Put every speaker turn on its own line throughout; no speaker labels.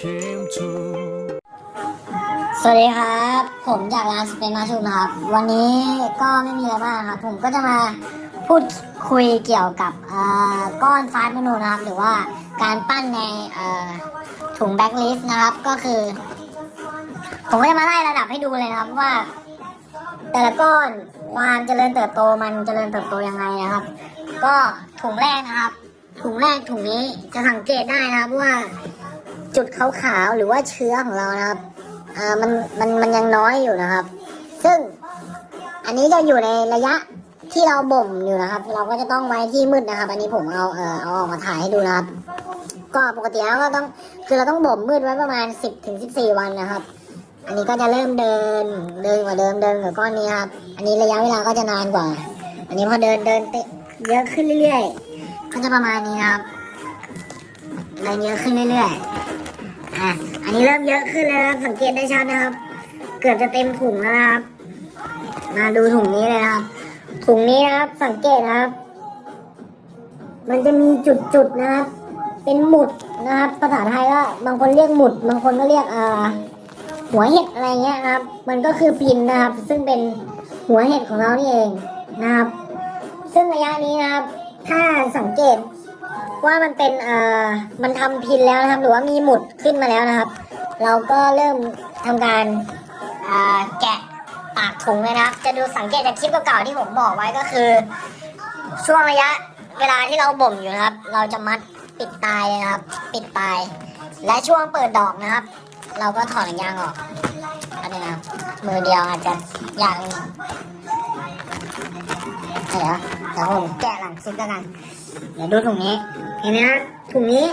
สวัสดีครับ ผมจากร้านสเปนมาชูนะครับ วันนี้ก็ไม่มีอะไรมากครับ ผมก็จะมาพูดคุยเกี่ยวกับเอ่อก้อนฟาสต์เมนูนะครับ หรือว่าการปั้นในเอ่อถุงแบ็กลิสต์นะครับ ก็คือ ผมก็จะมาไล่ระดับให้ดูเลยนะครับว่า แต่ละก้อนความเจริญเติบโตมันเจริญเติบโตยังไงนะครับ ก็ถุงแรกนะครับ ถุงแรกถุงนี้จะสังเกตได้นะครับว่า จุดขาวๆหรือว่าเชื้อของเรานะครับอ่ามันมันมันยังน้อยอยู่นะครับ ซึ่งอันนี้จะอยู่ในระยะที่เราบ่มอยู่นะครับ เราก็จะต้องไว้ที่มืดนะครับ อันนี้ผมเอาเออเอาออกมาถ่ายให้ดูนะครับ ก็ปกติแล้วก็ต้องคือเราต้องบ่มมืดไว้ประมาณสิบถึงสิบสี่วันนะครับ อันนี้ก็จะเริ่มเดินเดินกว่าเดิมเดินกว่าก้อนนี้ครับอันนี้ระยะเวลาก็จะนานกว่า อันนี้พอเดินเดินเตะเยอะขึ้นเรื่อยๆ ก็จะประมาณนี้ครับเดินเยอะขึ้นเรื่อยๆ อะอันนี้เริ่มเยอะขึ้นแล้วนะครับ สังเกตได้ชัดนะครับ เกือบจะเต็มถุงแล้วนะครับ มาดูถุงนี้เลยครับ ถุงนี้นะครับ สังเกตนะครับ มันจะมีจุดๆนะครับ เป็นหมุดนะครับ ภาษาไทยก็บางคนเรียกหมุด บางคนก็เรียกเอ่อหัวเห็ดอะไรเงี้ยนะครับ มันก็คือพินนะครับ ซึ่งเป็นหัวเห็ดของเรานี่เองนะครับ ซึ่งระยะนี้นะครับ ถ้าสังเกต ว่ามันเป็นเอ่อมันทำพินแล้วนะครับหรือว่ามีหมุดขึ้นมาแล้วนะครับ เราก็เริ่มทำการแกะปากถุงเลยนะครับ จะดูสังเกตจากคลิปเก่าๆที่ผมบอกไว้ก็คือ ช่วงระยะเวลาที่เราบ่มอยู่นะครับ เราจะมัดปิดตายเลยนะครับ ปิดปลาย และช่วงเปิดดอกนะครับ เราก็ถอดหนังยางออกอันนี้นะครับมือเดียวอาจจะยางเดี๋ยวเดี๋ยวผมแกะหลังคลิปแล้วกัน เดี๋ยวดูถุงนี้ เห็นไหมครับถุงนี้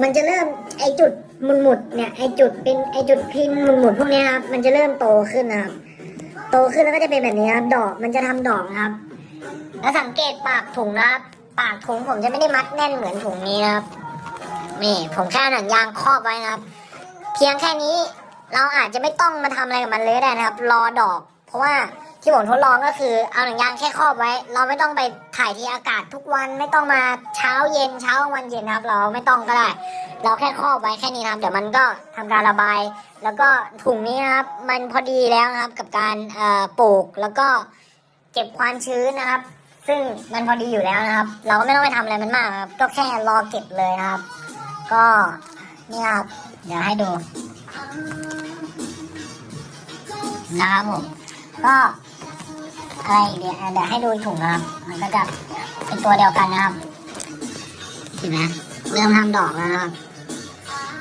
มันจะเริ่มไอจุดหมุนหมุดๆเนี่ยไอจุดเป็นไอจุดพินหมุนหมุดๆพวกนี้ครับมันจะเริ่มโตขึ้นนะครับ โตขึ้นแล้วก็จะเป็นแบบนี้ครับ ดอกมันจะทำดอกนะครับ แล้วสังเกตปากถุงนะครับ ปากถุงผมจะไม่ได้มัดแน่นเหมือนถุงนี้นะครับนี่ผมแค่หนังยางครอบไว้นะครับ เพียงแค่นี้เราอาจจะไม่ต้องมาทำอะไรกับมันเลยได้นะครับ รอดอก เพราะว่า ที่ผมทดลองก็คือเอาหนังยางแค่ครอบไว้ เราไม่ต้องไปถ่ายที่อากาศทุกวันไม่ต้องมาเช้าเย็นเช้าวันเย็นครับ เราไม่ต้องก็ได้ เราแค่ครอบไว้แค่นี้นะครับเดี๋ยวมันก็ทำการระบาย แล้วก็ถุงนี้นะครับ มันพอดีแล้วครับกับการปลูกแล้วก็เก็บความชื้นนะครับ ซึ่งมันพอดีอยู่แล้วนะครับ เราก็ไม่ต้องไปทำอะไรมันมากครับ ก็แค่รอเก็บเลยครับ ก็นี่ครับเดี๋ยวให้ดูนะครับผม ก็อะไรเดี๋ยวเดี๋ยวให้ดูถุงนะครับ มันก็จะเป็นตัวเดียวกันนะครับเห็นไหมเริ่มทำดอกแล้วนะครับ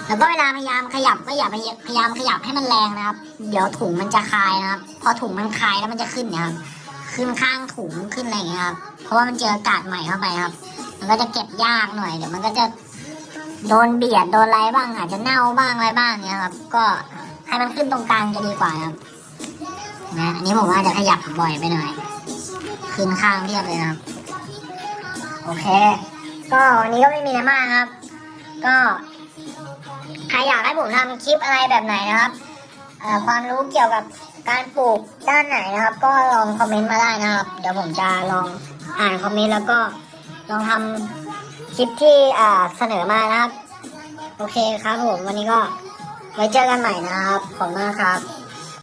แล้วก็เวลาพยายามขยับก็อย่าพยายามขยับให้มันแรงนะครับ เดี๋ยวถุงมันจะคลายนะครับ พอถุงมันคลายแล้วมันจะขึ้นนะครับ ขึ้นข้างถุงขึ้นอะไรอย่างเงี้ยครับ เพราะว่ามันเจออากาศใหม่เข้าไปครับ มันก็จะเก็บยากหน่อย เดี๋ยวมันก็จะโดนเบียดโดนอะไรบ้างอาจจะเน่าบ้างอะไรบ้างเนี้ยครับ ก็ให้มันขึ้นตรงกลางจะดีกว่าครับ นะอันนี้ผมว่าจะขยับบ่อยไปหน่อยขึ้นข้างเทียบเลยนะครับ โอเค ก็วันนี้ก็ไม่มีอะไรมากครับ ก็ใครอยากให้ผมทำคลิปอะไรแบบไหนนะครับความรู้เกี่ยวกับการปลูกด้านไหนนะครับ ก็ลองคอมเมนต์มาได้นะครับ เดี๋ยวผมจะลองอ่านคอมเมนต์แล้วก็ลองทำคลิปที่เสนอมานะครับ โอเคครับผมวันนี้ก็ไว้เจอกันใหม่นะครับ ขอบคุณมากครับ